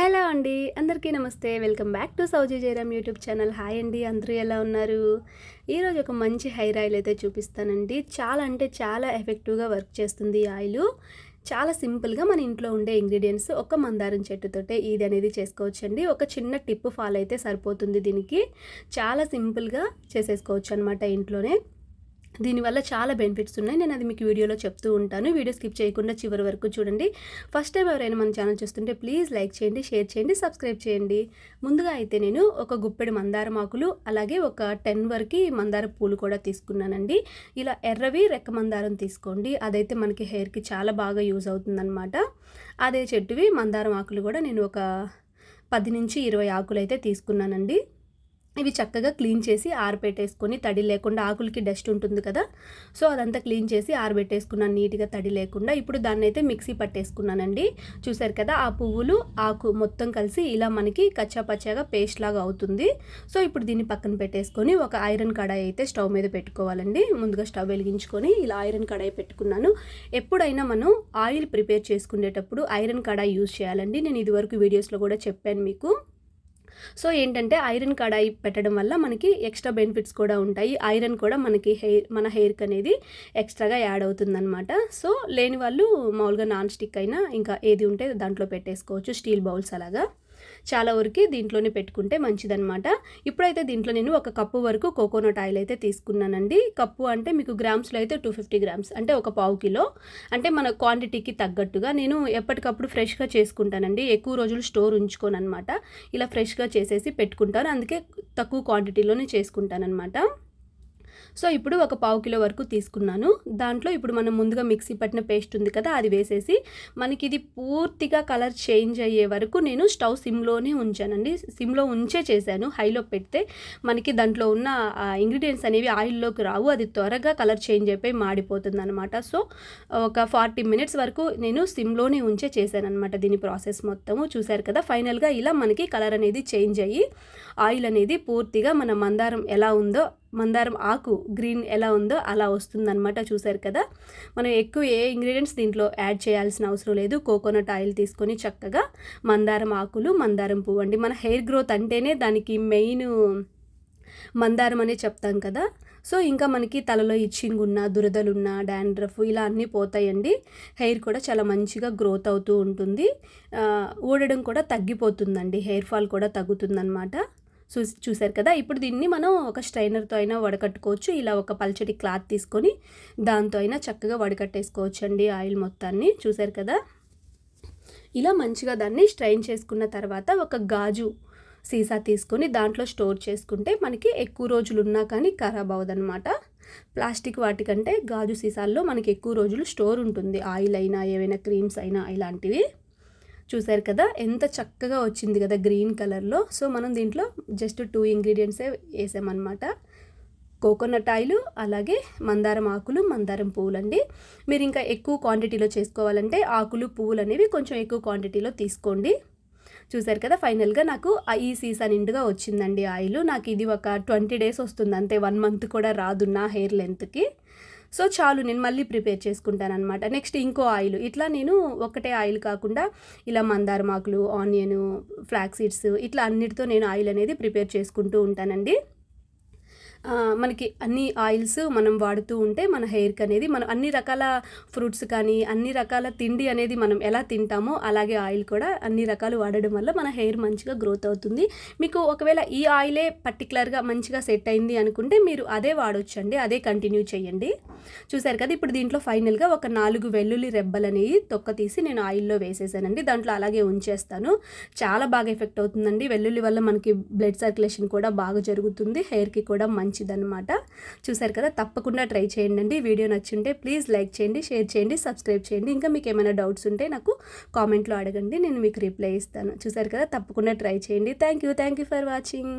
Hello అండి అందరికీ నమస్తే. వెల్కమ్ బ్యాక్ టు సౌజీ జయరామ్ యూట్యూబ్ ఛానల్. హాయ్ అండి అందరూ ఎలా ఉన్నారు? ఈరోజు ఒక మంచి హెయిర్ ఆయిల్ అయితే చూపిస్తానండి. చాలా అంటే చాలా ఎఫెక్టివ్గా వర్క్ చేస్తుంది ఈ ఆయిల్. చాలా సింపుల్గా మన ఇంట్లో ఉండే ఇంగ్రీడియంట్స్ ఒక మందారం చెట్టుతోటే ఇది అనేది చేసుకోవచ్చండి. ఒక చిన్న టిప్ ఫాలో అయితే సరిపోతుంది దీనికి. చాలా సింపుల్గా చేసేసుకోవచ్చు అనమాట ఇంట్లోనే. దీనివల్ల చాలా బెనిఫిట్స్ ఉన్నాయి. నేను అది మీకు వీడియోలో చెప్తూ ఉంటాను. వీడియో స్కిప్ చేయకుండా చివరి వరకు చూడండి. ఫస్ట్ టైం ఎవరైనా మన ఛానల్ చూస్తుంటే ప్లీజ్ లైక్ చేయండి షేర్ చేయండి సబ్స్క్రైబ్ చేయండి. ముందుగా అయితే నేను ఒక గుప్పెడు మందారం ఆకులు అలాగే ఒక టెన్ వరకు మందార పూలు కూడా తీసుకున్నానండి. ఇలా ఎర్రవి రెక్క మందారం తీసుకోండి. అదైతే మనకి హెయిర్కి చాలా బాగా యూజ్ అవుతుందన్నమాట. అదే చెట్టువి మందారం ఆకులు కూడా నేను ఒక పది నుంచి ఇరవై ఆకులు అయితే తీసుకున్నానండి. ఇవి చక్కగా క్లీన్ చేసి ఆరబెట్టేసుకొని తడి లేకుండా ఆకులకి డస్ట్ ఉంటుంది కదా సో అదంతా క్లీన్ చేసి ఆరబెట్టేసుకున్నాను నీట్గా తడి లేకుండా ఇప్పుడు దాన్ని అయితే మిక్సీ పట్టేసుకున్నానండి. చూసారు కదా ఆ పువ్వులు ఆకు మొత్తం కలిసి ఇలా మనకి కచ్చా పచ్చాగా పేస్ట్ లాగా అవుతుంది. సో ఇప్పుడు దీన్ని పక్కన పెట్టేసుకొని ఒక ఐరన్ కడాయి అయితే స్టవ్ మీద పెట్టుకోవాలండి. ముందుగా స్టవ్ వెలిగించుకొని ఇలా ఐరన్ కడాయి పెట్టుకున్నాను. ఎప్పుడైనా మనం ఆయిల్ ప్రిపేర్ చేసుకునేటప్పుడు ఐరన్ కడాయి యూజ్ చేయాలండి. నేను ఇదివరకు వీడియోస్లో కూడా చెప్పాను మీకు. సో ఏంటంటే ఐరన్ కడాయి పెట్టడం వల్ల మనకి ఎక్స్ట్రా బెనిఫిట్స్ కూడా ఉంటాయి. ఐరన్ కూడా మనకి హెయిర్ మన హెయిర్కి అనేది ఎక్స్ట్రాగా యాడ్ అవుతుందన్నమాట. సో లేని వాళ్ళు మామూలుగా నాన్ స్టిక్ అయినా ఇంకా ఏది ఉంటే దాంట్లో పెట్టేసుకోవచ్చు స్టీల్ బౌల్స్ అలాగా. చాలా వరకు దీంట్లోనే పెట్టుకుంటే మంచిదనమాట ఇప్పుడైతే దీంట్లో నేను ఒక కప్పు వరకు కోకోనట్ ఆయిల్ అయితే తీసుకున్నానండి. కప్పు అంటే మీకు గ్రామ్స్లో అయితే టూ ఫిఫ్టీ గ్రామ్స్ అంటే ఒక పావు కిలో. అంటే మన క్వాంటిటీకి తగ్గట్టుగా నేను ఎప్పటికప్పుడు ఫ్రెష్గా చేసుకుంటానండి. ఎక్కువ రోజులు స్టోర్ ఉంచుకోను అనమాట ఇలా ఫ్రెష్గా చేసేసి పెట్టుకుంటాను. అందుకే తక్కువ క్వాంటిటీలోనే చేసుకుంటానమాట సో ఇప్పుడు ఒక పావు కిలో వరకు తీసుకున్నాను. దాంట్లో ఇప్పుడు మనం ముందుగా మిక్సీ పట్టిన పేస్ట్ ఉంది కదా అది వేసేసి మనకి ఇది పూర్తిగా కలర్ చేంజ్ అయ్యే వరకు నేను స్టవ్ సిమ్లోనే ఉంచానండి. సిమ్లో ఉంచే చేశాను హైలో పెడితే మనకి దాంట్లో ఉన్న ఇంగ్రీడియంట్స్ అనేవి ఆయిల్లోకి రావు అది త్వరగా కలర్ చేంజ్ అయిపోయి మాడిపోతుంది అనమాట సో ఒక ఫార్టీ మినిట్స్ వరకు నేను సిమ్లోనే ఉంచే చేశాను అనమాట దీని ప్రాసెస్ మొత్తము. చూశారు కదా ఫైనల్గా ఇలా మనకి కలర్ అనేది చేంజ్ అయ్యి ఆయిల్ అనేది పూర్తిగా మన మందారం ఎలా ఉందో మందారం ఆకు గ్రీన్ ఎలా ఉందో అలా వస్తుందన్నమాట చూసారు కదా. మనం ఎక్కువ ఏ ఇంగ్రీడియంట్స్ దీంట్లో యాడ్ చేయాల్సిన అవసరం లేదు. కోకోనట్ ఆయిల్ తీసుకొని చక్కగా మందారం ఆకులు మందారం పువ్వు అండి. మన హెయిర్ గ్రోత్ అంటేనే దానికి మెయిన్ మందారం అనే చెప్తాం కదా. సో ఇంకా మనకి తలలో ఇచ్చింగ్ ఉన్న దురదలున్న డాండ్రఫ్ ఇలా అన్నీ పోతాయండి. హెయిర్ కూడా చాలా మంచిగా గ్రోత్ అవుతూ ఉంటుంది. ఊడడం కూడా తగ్గిపోతుందండి. హెయిర్ ఫాల్ కూడా తగ్గుతుందన్నమాట. చూసారు కదా? ఇప్పుడు దీన్ని మనం ఒక స్ట్రైనర్తో అయినా వడకట్టుకోవచ్చు. ఇలా ఒక పల్చటి క్లాత్ తీసుకొని దాంతో అయినా చక్కగా వడకట్టేసుకోవచ్చు అండి ఆయిల్ మొత్తాన్ని. చూసారు కదా? ఇలా మంచిగా దాన్ని స్ట్రైన్ చేసుకున్న తర్వాత ఒక గాజు సీసా తీసుకొని దాంట్లో స్టోర్ చేసుకుంటే మనకి ఎక్కువ రోజులు ఉన్నా కానీ ఖరాబ్ అవ్వదనమాట ప్లాస్టిక్ వాటికంటే గాజు సీసాల్లో మనకి ఎక్కువ రోజులు స్టోర్ ఉంటుంది. ఆయిల్ అయినా ఏవైనా క్రీమ్స్ అయినా ఇలాంటివి. చూసారు కదా ఎంత చక్కగా వచ్చింది కదా గ్రీన్ కలర్లో. సో మనం దీంట్లో జస్ట్ టూ ఇంగ్రీడియంట్సే వేసామన్నమాట. కోకోనట్ ఆయిల్ అలాగే మందారం ఆకులు మందారం పువ్వులు అండి మీరు ఇంకా ఎక్కువ క్వాంటిటీలో చేసుకోవాలంటే ఆకులు పువ్వులు అనేవి కొంచెం ఎక్కువ క్వాంటిటీలో తీసుకోండి. చూసారు కదా ఫైనల్గా నాకు ఈ సీజన్ నిండుగా వచ్చిందండి ఆయిల్. నాకు ఇది ఒక ట్వంటీ డేస్ వస్తుంది అంతే వన్ మంత్ కూడా రాదు నా హెయిర్ లెంత్కి. సో చాలు నేను మళ్ళీ ప్రిపేర్ చేసుకుంటాను అనమాట నెక్స్ట్ ఇంకో ఆయిల్. ఇట్లా నేను ఒకటే ఆయిల్ కాకుండా ఇలా మందారమాకులు ఆనియన్ ఫ్లాక్ సీడ్స్ ఇట్లా అన్నిటితో నేను ఆయిల్ అనేది ప్రిపేర్ చేసుకుంటూ ఉంటానండి. మనకి అన్ని ఆయిల్స్ మనం వాడుతూ ఉంటే మన హెయిర్కి అనేది మనం అన్ని రకాల ఫ్రూట్స్ కానీ అన్ని రకాల తిండి అనేది మనం ఎలా తింటామో అలాగే ఆయిల్ కూడా అన్ని రకాలు వాడడం వల్ల మన హెయిర్ మంచిగా గ్రోత్ అవుతుంది. మీకు ఒకవేళ ఈ ఆయిలే పర్టికులర్గా మంచిగా సెట్ అయింది అనుకుంటే మీరు అదే వాడొచ్చండి అదే కంటిన్యూ చేయండి. చూసారు కదా ఇప్పుడు దీంట్లో ఫైనల్గా ఒక నాలుగు వెల్లుల్లి రెబ్బలు అనేవి తొక్క తీసి నేను ఆయిల్లో వేసేసానండి. దాంట్లో అలాగే ఉంచేస్తాను. చాలా బాగా ఎఫెక్ట్ అవుతుందండి. వెల్లుల్లి వల్ల మనకి బ్లడ్ సర్క్యులేషన్ కూడా బాగా జరుగుతుంది. హెయిర్కి కూడా మంచి మంచిదన్నమాట. చూసారు కదా తప్పకుండా ట్రై చేయండి వీడియో నచ్చుంటే ప్లీజ్ లైక్ చేయండి షేర్ చేయండి సబ్స్క్రైబ్ చేయండి. ఇంకా మీకు ఏమైనా డౌట్స్ ఉంటే నాకు కామెంట్లో అడగండి నేను మీకు రిప్లై ఇస్తాను. చూసారు కదా తప్పకుండా ట్రై చేయండి. Thank you thank you for watching.